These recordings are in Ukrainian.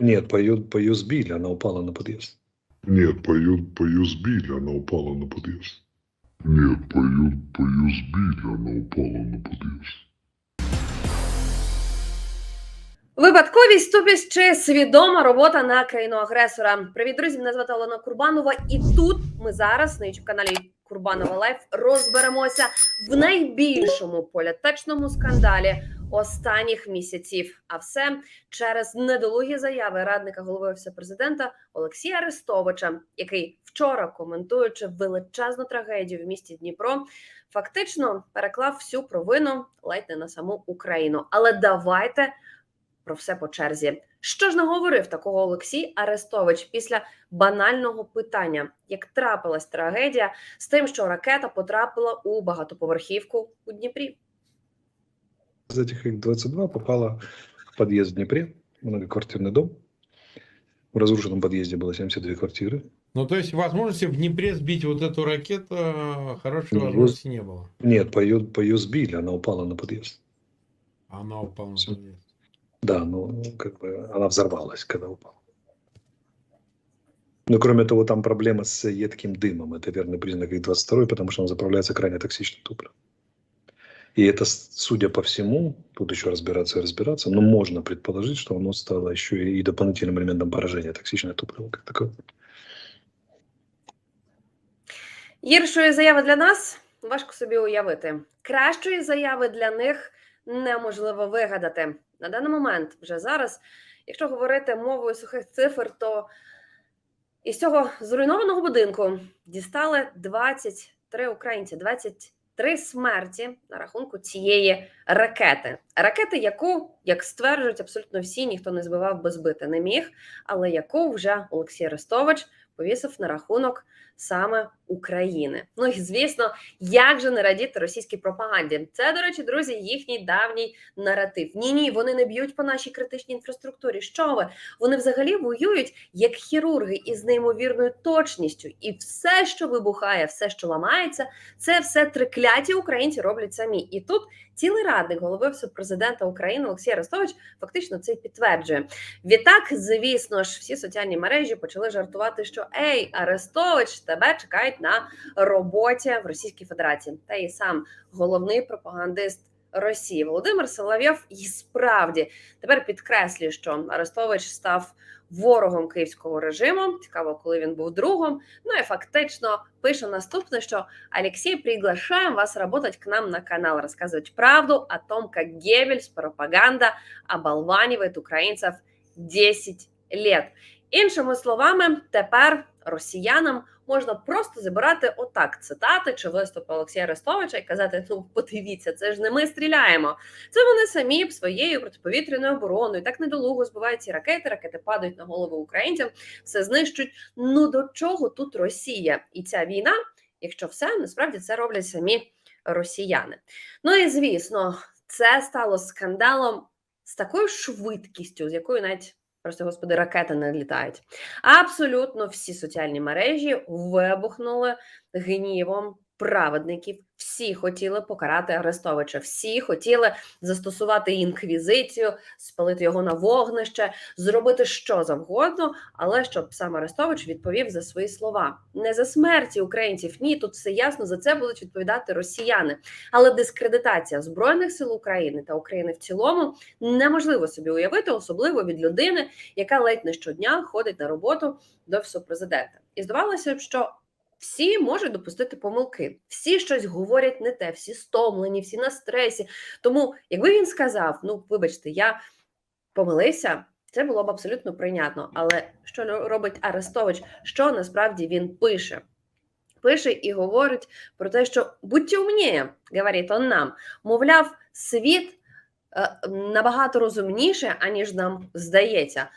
Нет, по ее, по ее сбили, она упала на подъезд. Нет, по ее, по ее сбили, она упала на подъезд. Нет, по ее, по ее сбили, она упала на подъезд. Випадковість, тупість чи свідома робота на країну агресора. Привіт, друзі! Мене звати Олена Курбанова, і тут ми зараз на youtube каналі Курбанова Лайф розберемося в найбільшому політичному скандалі останніх місяців. А все через недолугі заяви радника голови офісу президента Олексія Арестовича, який вчора коментуючи величезну трагедію в місті Дніпро, фактично переклав всю провину ледь не на саму Україну. Але давайте про все по черзі. Що ж наговорив такого Олексій Арестович після банального питання, як трапилась трагедія з тим, що ракета потрапила у багатоповерхівку у Дніпрі? Из этих их 22 попала в подъезд в Днепре, многоквартирный дом. В разрушенном подъезде было 72 квартиры. Ну, то есть возможности в Днепре сбить вот эту ракету э, хорошей Ну, возможности не было. Нет, по ее, по ее сбили, она упала на подъезд. Она упала на Всё. подъезд. Да, ну, как бы она взорвалась, когда упала. Но кроме того, там проблема с едким дымом. Это верный признак их 22 потому что он заправляется крайне токсичным топливом. И это, с- судя по всему, тут еще разбираться и разбираться, но можно предположить, что оно стало еще и дополнительным элементом поражения токсичное топливо как таковое. Гіршої заяви для нас важко собі уявити. Кращої заяви для них неможливо вигадати. На даний момент, вже зараз, якщо говорити мовою сухих цифр, то із цього зруйнованого будинку дістали 23 українці, 23 смерті на рахунку цієї ракети. Ракети, яку, як стверджують абсолютно всі, ніхто не збивав, бо збити не міг, але яку вже Олексій Арестович повісив на рахунок саме України. Ну і звісно, як же не радіти російській пропаганді? Це, до речі, друзі, їхній давній наратив. Ні, ні, вони не б'ють по нашій критичній інфраструктурі. Що ви? Вони взагалі воюють як хірурги із неймовірною точністю. І все, що вибухає, все, що ламається, це все трикляті українці роблять самі. І тут цілий радник голови президента України Олексій Арестович фактично це підтверджує. Відтак, звісно ж, всі соціальні мережі почали жартувати, що ей, Арестович, тебе чекають на роботі в Російській Федерації. Та і сам головний пропагандист Росії Володимир Соловйов і справді тепер підкреслює, що Арестович став ворогом київського режиму. Цікаво, коли він був другом. Ну і фактично пише наступне, що Алексей, приглашаем вас работать к нам на канал, рассказывать правду о том, как Геббельс, пропаганда оболванивает украинцев 10 лет. Іншими словами, тепер росіянам можна просто забирати отак цитати чи виступи Олексія Арестовича і казати: ну подивіться, це ж не ми стріляємо. Це вони самі своєю протиповітряною обороною так недолуго збивають ці ракети. Ракети падають на голови українцям, все знищують. Ну до чого тут Росія і ця війна? Якщо все насправді це роблять самі росіяни. Ну і звісно, це стало скандалом з такою швидкістю, з якою навіть просто господи ракети не літають. Абсолютно всі соціальні мережі вибухнули гнівом праведників. Всі хотіли покарати Арестовича, всі хотіли застосувати інквізицію, спалити його на вогнище, зробити що завгодно, але щоб сам Арестович відповів за свої слова. Не за смерті українців. Ні, тут все ясно. За це будуть відповідати росіяни. Але дискредитація збройних сил України та України в цілому неможливо собі уявити, особливо від людини, яка ледь не щодня ходить на роботу до офісу президента. І здавалося б, що всі можуть допустити помилки, всі щось говорять не те, всі стомлені, всі на стресі. Тому, якби він сказав: ну, вибачте, я помилився. Це було б абсолютно прийнятно. Але що робить Арестович? Що насправді він пише? Пише і говорить про те, що будьте умніє, говорить он нам. Мовляв, світ е, набагато розумніше, аніж нам здається.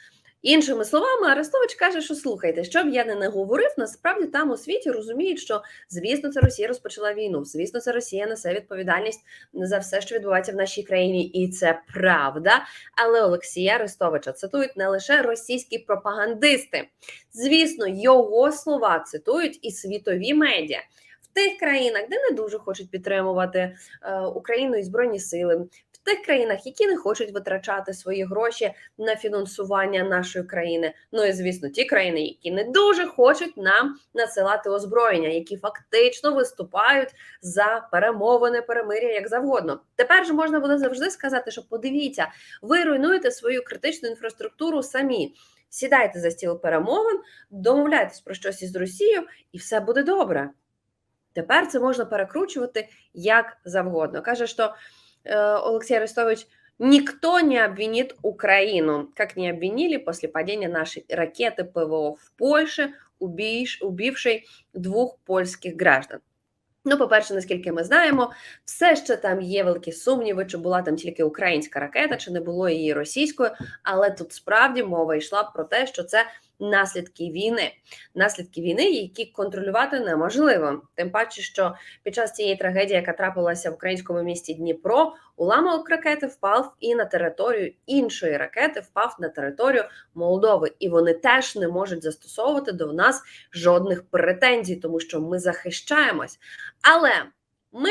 Іншими словами, Арестович каже, що слухайте, що б я не наговорив, насправді там у світі розуміють, що звісно, це Росія розпочала війну. Звісно, це Росія несе відповідальність за все, що відбувається в нашій країні, і це правда. Але Олексія Арестовича цитують не лише російські пропагандисти. Звісно, його слова цитують і світові медіа. В тих країнах, де не дуже хочуть підтримувати е, Україну і збройні сили, тих країнах, які не хочуть витрачати свої гроші на фінансування нашої країни. Ну і звісно, ті країни, які не дуже хочуть нам надсилати озброєння, які фактично виступають за перемовини, перемир'я як завгодно. Тепер же можна буде завжди сказати, що подивіться, ви руйнуєте свою критичну інфраструктуру самі. Сідайте за стіл перемовин, домовляйтесь про щось із Росією, і все буде добре. Тепер це можна перекручувати як завгодно. Каже, що Алексей Арестович, никто не обвинит Украину, как не обвинили после падения нашей ракеты ПВО в Польше, убивш- убившей двох польських граждан. Ну, по-перше, наскільки ми знаємо, все ще там є великі сумніви, чи була там тільки українська ракета, чи не було її російською, але тут справді мова йшла про те, що це наслідки війни, наслідки війни, які контролювати неможливо. Тим паче, що під час цієї трагедії, яка трапилася в українському місті Дніпро, уламок ракети впав і на територію іншої ракети впав на територію Молдови, і вони теж не можуть застосовувати до нас жодних претензій, тому що ми захищаємось. Але ми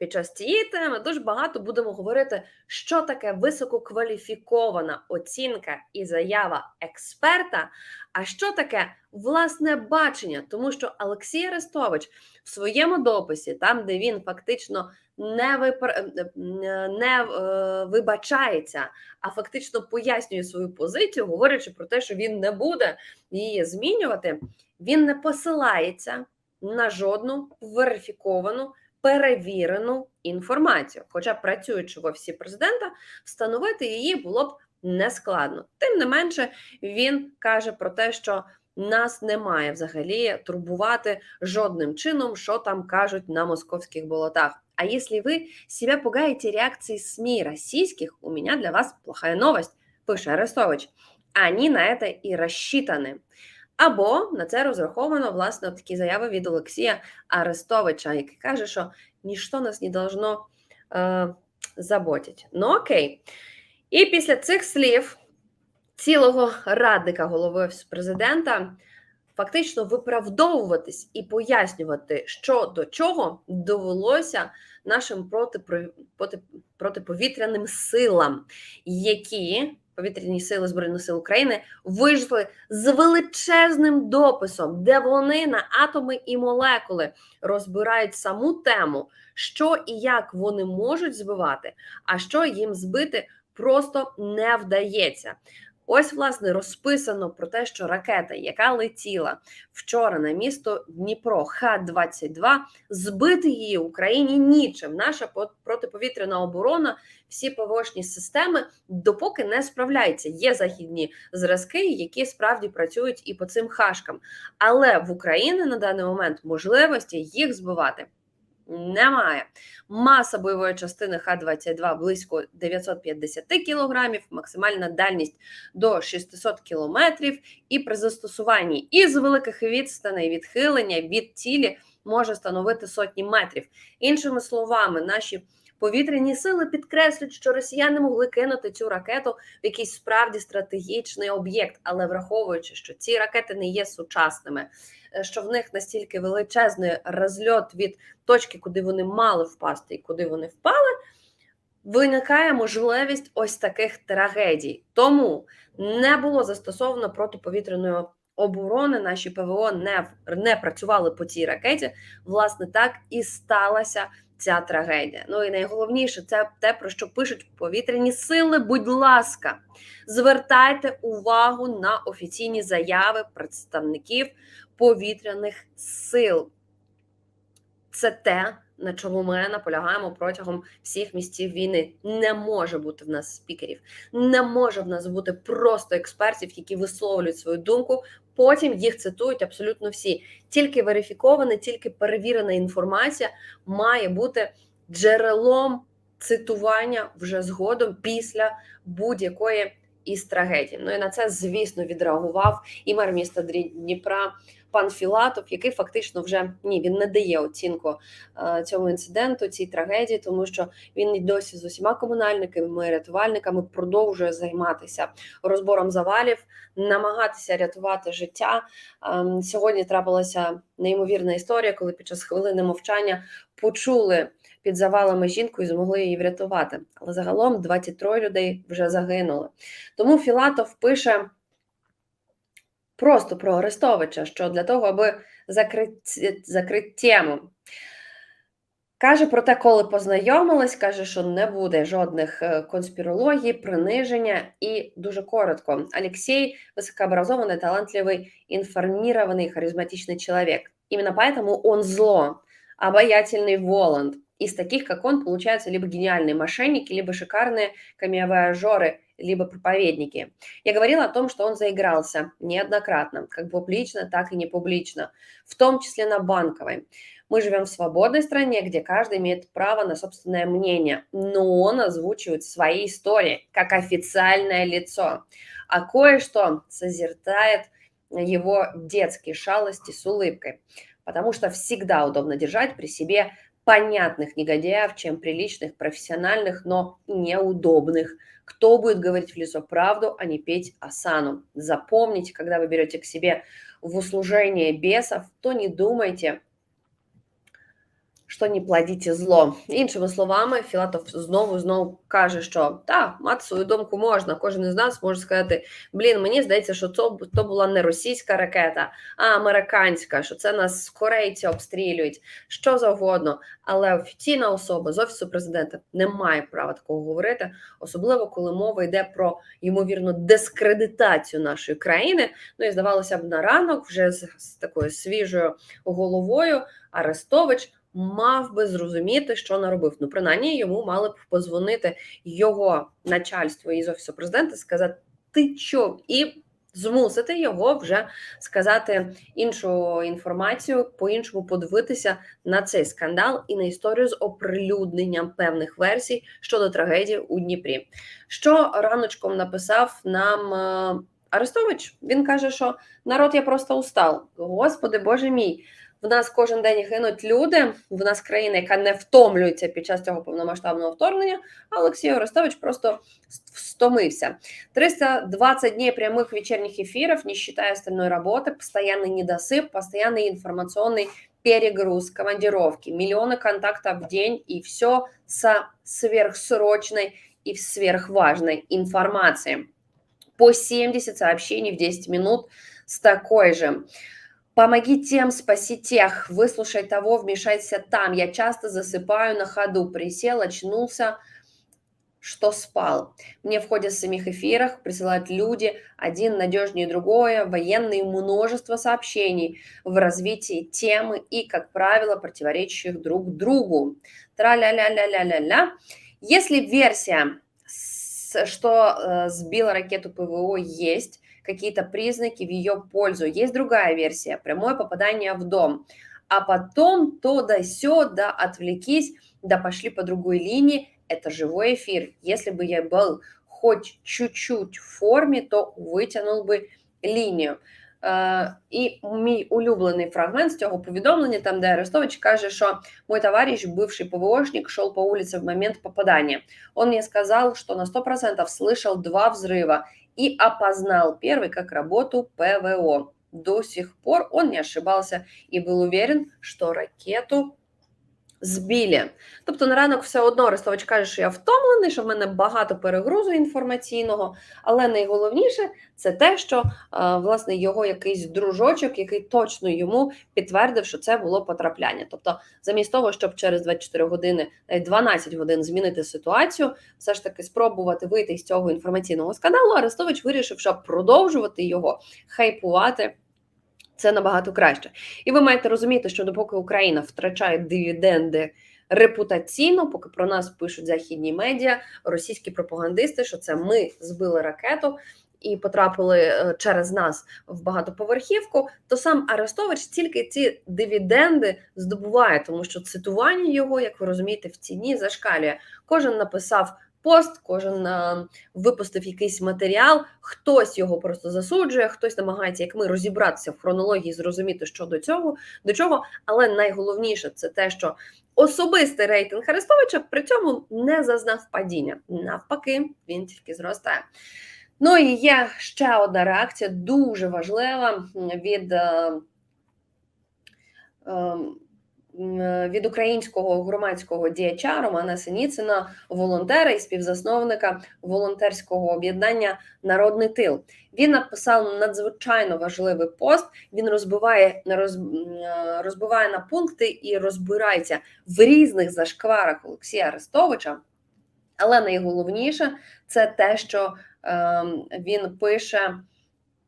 під час цієї теми дуже багато будемо говорити, що таке висококваліфікована оцінка і заява експерта, а що таке власне бачення, тому що Олексій Арестович в своєму дописі, там де він фактично не випр... не е, вибачається, а фактично пояснює свою позицію, говорячи про те, що він не буде її змінювати, він не посилається на жодну верифіковану. Перевірену інформацію, хоча працюючи в офісі президента, встановити її було б нескладно. Тим не менше, він каже про те, що нас немає взагалі турбувати жодним чином, що там кажуть на московських болотах. А если вы себя пугаете реакцией СМИ российских, у меня для вас плохая новость, пише Арестович. Они на это і розчитані. Або на це розраховано власне такі заяви від Олексія Арестовича, який каже, що ніщо нас не должно е, заботити. Ну окей. І після цих слів цілого радника голови президента фактично виправдовуватись і пояснювати, що до чого довелося нашим протиповітряним силам, які повітряні сили Збройних сил України вийшли з величезним дописом, де вони на атоми і молекули розбирають саму тему, що і як вони можуть збивати, а що їм збити просто не вдається. Ось, власне, розписано про те, що ракета, яка летіла вчора на місто Дніпро Х-22, збити її Україні нічим. Наша по- протиповітряна оборона, всі ПВОшні системи допоки не справляються. Є західні зразки, які справді працюють і по цим хашкам. Але в Україні на даний момент можливості їх збивати немає. Маса бойової частини Х-22 близько 950 кілограмів, максимальна дальність до 600 кілометрів, і при застосуванні із великих відстаней відхилення від цілі може становити сотні метрів. Іншими словами, наші повітряні сили підкреслюють, що росіяни могли кинути цю ракету в якийсь справді стратегічний об'єкт, але враховуючи, що ці ракети не є сучасними, е, що в них настільки величезний розльот від точки, куди вони мали впасти, і куди вони впали, виникає можливість ось таких трагедій. Тому не було застосовано протиповітряної оборони. Наші ПВО не, не працювали по цій ракеті. Власне, так і сталася ця трагедія. Ну і найголовніше це те, про що пишуть повітряні сили. Будь ласка, звертайте увагу на офіційні заяви представників повітряних сил. Це те, на чому ми наполягаємо протягом всіх місців війни. Не може бути в нас спікерів, не може в нас бути просто експертів, які висловлюють свою думку. Потім їх цитують абсолютно всі. Тільки верифікована, тільки перевірена інформація має бути джерелом цитування вже згодом після будь-якої із трагедій. Ну і на це, звісно, відреагував і мер міста Дніпра пан Філатов, який фактично вже ні, він не дає оцінку е, цьому інциденту, цій трагедії, тому що він і досі з усіма комунальниками, рятувальниками продовжує займатися розбором завалів, намагатися рятувати життя. Ем, Сьогодні трапилася неймовірна історія, коли під час хвилини мовчання почули під завалами жінку і змогли її врятувати. Але загалом 23 людей вже загинули. Тому Філатов пише просто про Арестовича, що для того, аби закрити, закрити тему. Каже про те, коли познайомились, каже, що не буде жодних е, конспірологій, приниження. І дуже коротко. Алексей высокообразованный, талантливый, информированный, харизматичный человек. Именно поэтому он зло, обаятельный Воланд. Из таких, как он, получаются либо гениальные мошенники, либо шикарные камеовояжеры, либо проповедники. Я говорила о том, что он заигрался неоднократно, как публично, так и не публично, в том числе на Банковой. Мы живем в свободной стране, где каждый имеет право на собственное мнение, но он озвучивает свои истории как официальное лицо, а кое-что созерцает его детские шалости с улыбкой, потому что всегда удобно держать при себе понятных негодяев, чем приличных, профессиональных, но неудобных. Кто будет говорить в лицо правду, а не петь осану? Запомните, когда вы берете к себе в услужение бесов, то не думайте, що не плодіть зло. Іншими словами, Філатов знову знову каже, що так, мати свою думку можна. Кожен із нас може сказати: блін, мені здається, що це то була не російська ракета, а американська, що це нас корейці обстрілюють, що завгодно. Але офіційна особа з офісу президента не має права такого говорити, особливо коли мова йде про ймовірну дискредитацію нашої країни. Ну і здавалося б, на ранок вже з, з такою свіжою головою Арестович мав би зрозуміти, що наробив. Ну, принаймні, йому мали б позвонити його начальство із офісу президента, сказати, ти що? І змусити його вже сказати іншу інформацію, по-іншому подивитися на цей скандал і на історію з оприлюдненням певних версій щодо трагедії у Дніпрі. Що раночком написав нам е, Арестович? Він каже, що народ я просто устав. Господи, Боже мій. В нас кожен день гинуть люди. В нас країна, яка не втомлюється під час цього повномасштабного вторгнення. А Олексій Орестович просто стомився. 320 дней прямых вечерних эфиров, не считая остальной работы, постоянный недосып, постоянный информационный перегруз, командировки, миллионы контактов в день и все со сверхсрочной и сверхважной информацией. По 70 сообщений в 10 минут с такой же. Помоги тем, спаси тех, выслушай того, вмешайся там. Я часто засыпаю на ходу, присел, очнулся, что спал. Мне в ходе самих эфирах присылают люди, один надежнее другое, военные множество сообщений в развитии темы и, как правило, противоречащих друг другу. Тра-ля-ля-ля-ля-ля-ля. Если версия, что э, сбила ракету ПВО, есть, какие-то признаки в ее пользу. Есть другая версия, прямое попадание в дом. А потом то да сё, да отвлекись, да пошли по другой линии. Это живой эфир. Если бы я был хоть чуть-чуть в формі, то витягнув би лінію. Е, і мій улюблений фрагмент з цього повідомлення, там, де Арестович каже, що мой товарищ, бывший ПВОшник, шел по улице в момент попадания. Он мне сказал, что на 100% слышал два взрыва и опознал первый как работу ПВО. До сих пор он не ошибался и был уверен, что ракету збілі. Тобто на ранок все одно Арестович каже, що я втомлений, що в мене багато перегрузу інформаційного, але найголовніше це те, що е, власне його якийсь дружочок, який точно йому підтвердив, що це було потрапляння. Тобто, замість того, щоб через 24 години, навіть 12 годин змінити ситуацію, все ж таки спробувати вийти з цього інформаційного скандалу, Арестович вирішив, що продовжувати його хайпувати. Це набагато краще. І ви маєте розуміти, що допоки Україна втрачає дивіденди репутаційно, поки про нас пишуть західні медіа, російські пропагандисти, що це ми збили ракету і потрапили е, через нас в багатоповерхівку, то сам Арестович тільки ці дивіденди здобуває, тому що цитування його, як ви розумієте, в ціні зашкалює. Кожен написав. Пост, кожен е, випустив якийсь матеріал, хтось його просто засуджує, хтось намагається, як ми, розібратися в хронології, зрозуміти, що до цього, до чого. Але найголовніше це те, що особистий рейтинг Арестовича при цьому не зазнав падіння. Навпаки, він тільки зростає. Ну і є ще одна реакція, дуже важлива від е, е, від українського громадського діяча Романа Синіцина, волонтера і співзасновника волонтерського об'єднання Народний тил. Він написав надзвичайно важливий пост. Він розбиває роз, е, розбиває на пункти і розбирається в різних зашкварах Олексія Арестовича. Але найголовніше це те, що е, він пише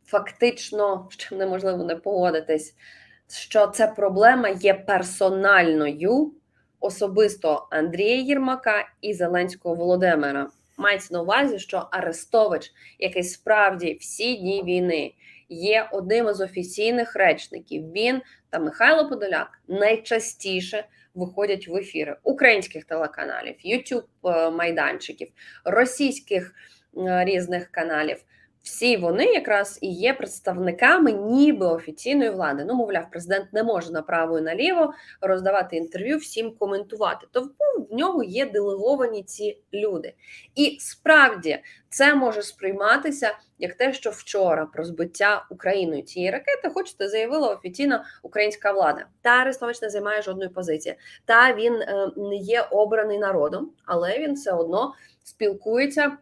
фактично, з чим неможливо не погодитись, що ця проблема є персональною особисто Андрія Єрмака і Зеленського Володимира. Мається на увазі, що Арестович, який справді всі дні війни є одним із офіційних речників, він та Михайло Подоляк найчастіше виходять в ефіри українських телеканалів, youtube е, майданчиків, російських е, різних каналів. Всі вони якраз і є представниками ніби офіційної влади. Ну, мовляв, президент не може направо і наліво роздавати інтерв'ю, всім коментувати. То в нього є делеговані ці люди. І справді це може сприйматися як те, що вчора про збиття Україною цієї ракети, хочете, заявила офіційна українська влада. Та Арестович не займає жодної позиції. Та він е, не є обраний народом, але він все одно спілкується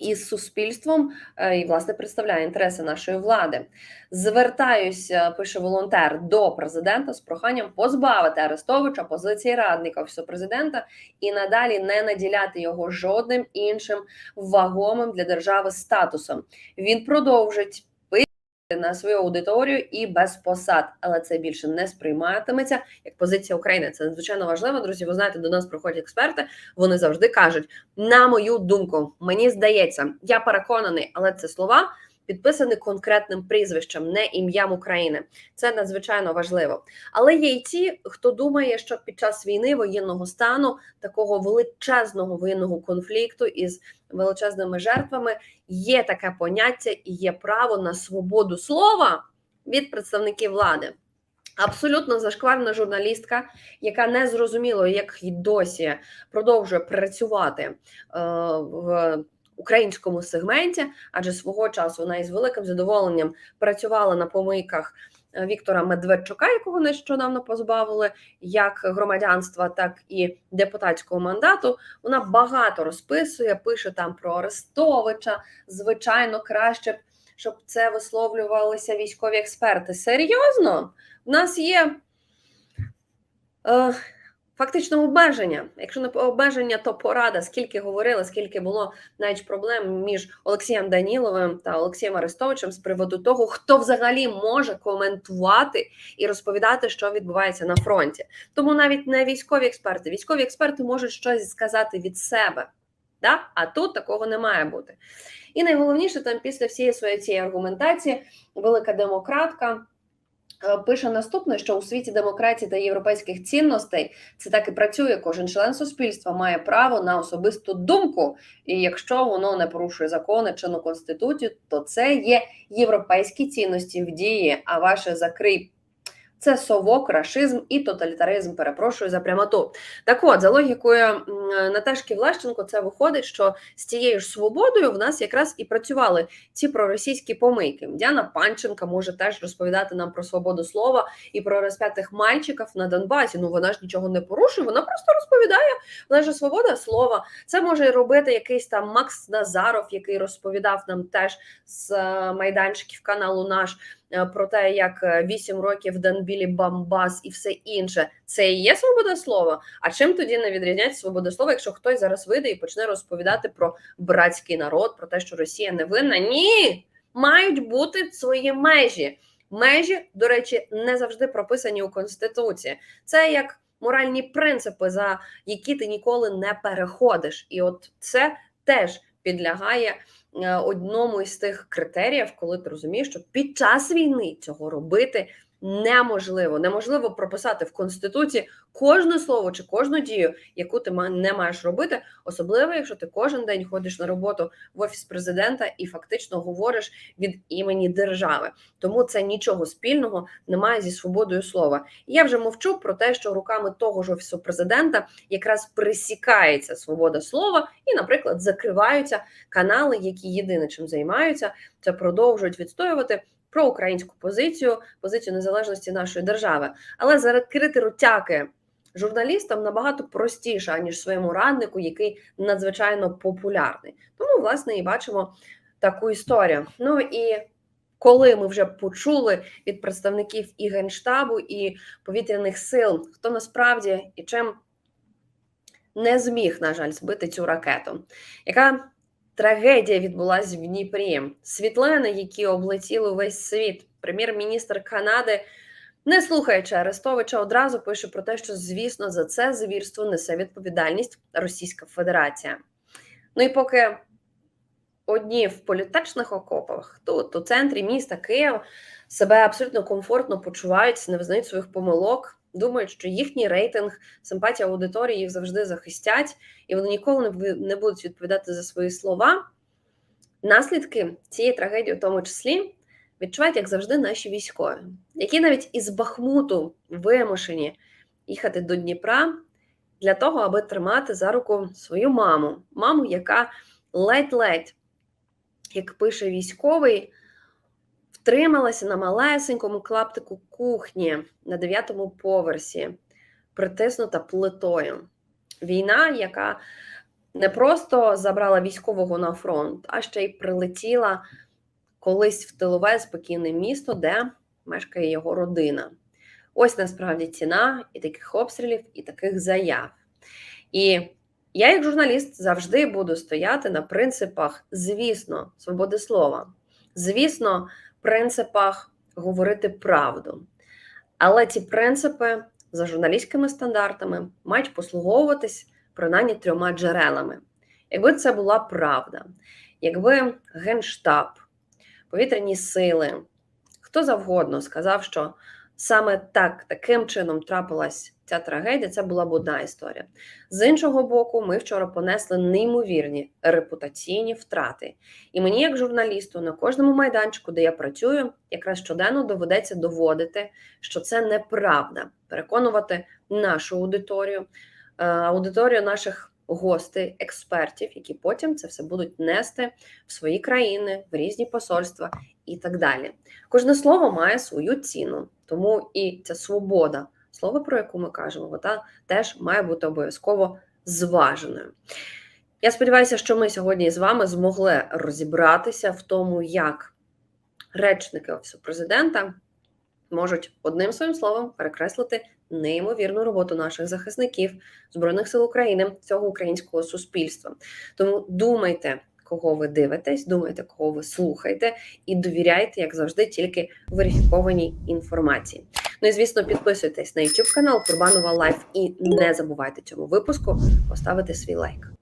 із суспільством е, і власне представляє інтереси нашої влади. Звертаюся, пише волонтер до президента з проханням позбавити Арестовича позиції радника офісу президента і надалі не наділяти його жодним іншим вагомим для держави статусом. Він продовжить на свою аудиторію і без посад, але це більше не сприйматиметься як позиція України. Це надзвичайно важливо. Друзі. Ви знаєте, до нас приходять експерти. Вони завжди кажуть: на мою думку, мені здається, я переконаний, але це слова підписані конкретним прізвищем, не ім'ям України. Це надзвичайно важливо. Але є й ті, хто думає, що під час війни воєнного стану такого величезного воєнного конфлікту із величезними жертвами є таке поняття і є право на свободу слова від представників влади. Абсолютно зашкварна журналістка, яка не зрозуміло, як й досі продовжує працювати е, в українському сегменті, адже свого часу вона із великим задоволенням працювала на помийках е, Віктора Медведчука, якого нещодавно позбавили як громадянства, так і депутатського мандату. Вона багато розписує, пише там про Арестовича. Звичайно, краще б, щоб це висловлювалися військові експерти. Серйозно, в нас є. Е, Фактично обмеження. Якщо не обмеження, то порада. Скільки говорили, скільки було навіть проблем між Олексієм Даніловим та Олексієм Арестовичем з приводу того, хто взагалі може коментувати і розповідати, що відбувається на фронті. Тому навіть не військові експерти. Військові експерти можуть щось сказати від себе, да? а тут такого не має бути. І найголовніше там після всієї своєї цієї аргументації, велика демократка. Е, Пише наступне, що у світі демократії та європейських цінностей це так і працює. Кожен член суспільства має право на особисту думку, і якщо воно не порушує закони чинну конституцію, то це є європейські цінності в дії. А ваше закрий це совок, рашизм і тоталітаризм. Перепрошую за прямоту. Так от, за логікою Наташки Влащенко, це виходить, що з цією ж свободою в нас якраз і працювали ці проросійські помийки. Діана Панченка може теж розповідати нам про свободу слова і про розп'ятих мальчиків на Донбасі. Ну вона ж нічого не порушує, вона просто розповідає. Вона ж свобода слова. Це може робити якийсь там Макс Назаров, який розповідав нам теж з е, майданчиків каналу наш про те, як е, вісім років Данбілі Бамбас і все інше. Це і є свобода слова. А чим тоді не відрізняється свобода слова, якщо хтось зараз вийде і почне розповідати про братський народ, про те, що Росія не винна? Ні, мають бути свої межі. Межі, до речі, не завжди прописані у конституції. Це як моральні принципи, за які ти ніколи не переходиш, і от це теж підлягає е, одному із тих критеріїв, коли ти розумієш, що під час війни цього робити неможливо. Неможливо прописати в конституції кожне слово чи кожну дію, яку ти не маєш робити, особливо якщо ти кожен день ходиш на роботу в офіс президента і фактично говориш від імені держави. Тому це нічого спільного немає зі свободою слова. Я вже мовчу про те, що руками того ж офісу президента якраз присікається свобода слова, і, наприклад, закриваються канали, які єдине чим займаються, це продовжують відстоювати про українську позицію, позицію незалежності нашої держави. Але закрити ротяки журналістам набагато простіше, аніж своєму раднику, який надзвичайно популярний. Тому, власне, і бачимо таку історію. Ну і коли ми вже почули від представників і генштабу, і повітряних сил, хто насправді і чим не зміг, на жаль, збити цю ракету, яка трагедія відбулася в Дніпрі? Світлини, які облетіли весь світ. Прем'єр-міністр Канади, не слухаючи Арестовича, одразу пише про те, що, звісно, за це звірство несе відповідальність Російська Федерація. Ну і поки одні в політичних окопах, тут у центрі міста Києва себе абсолютно комфортно почувають, не визнають своїх помилок, думають, що їхній рейтинг, симпатія аудиторії їх завжди захистять, і вони ніколи не будуть відповідати за свої слова. Наслідки цієї трагедії, в тому числі, відчувають, як завжди, наші військові, які навіть із Бахмуту вимушені їхати до Дніпра для того, аби тримати за руку свою маму, маму, яка ледь-ледь, як пише військовий, втрималася на малесенькому клаптику кухні на дев'ятому поверсі, притиснута плитою. Війна, яка не просто забрала військового на фронт, а ще й прилетіла колись в тилове спокійне місто, де мешкає його родина. Ось насправді ціна і таких обстрілів, і таких заяв. І я, як журналіст, завжди буду стояти на принципах, звісно, свободи слова, звісно, принципах говорити правду. Але ці принципи за журналістськими стандартами мають послуговуватись принаймні трьома джерелами. Якби це була правда, якби Генштаб, повітряні сили, хто завгодно сказав, що саме так, таким чином трапилась ця трагедія, це була б одна історія. З іншого боку, ми вчора понесли неймовірні репутаційні втрати. І мені, як журналісту, на кожному майданчику, де я працюю, якраз щоденно доведеться доводити, що це неправда, переконувати нашу аудиторію, е, аудиторію наших гостей, експертів, які потім це все будуть нести в свої країни, в різні посольства і так далі. Кожне слово має свою ціну, тому і ця свобода, слово про яку ми кажемо, вона теж має бути обов'язково зваженою. Я сподіваюся, що ми сьогодні з вами змогли розібратися в тому, як речники Офісу президента можуть одним своїм словом перекреслити неймовірну роботу наших захисників Збройних сил України, цього українського суспільства. Тому думайте, кого ви дивитесь, думайте, кого ви слухаєте, і довіряйте, як завжди, тільки верифікованій інформації. Ну і звісно, підписуйтесь на YouTube канал Курбанова Лайф і не забувайте цьому випуску поставити свій лайк.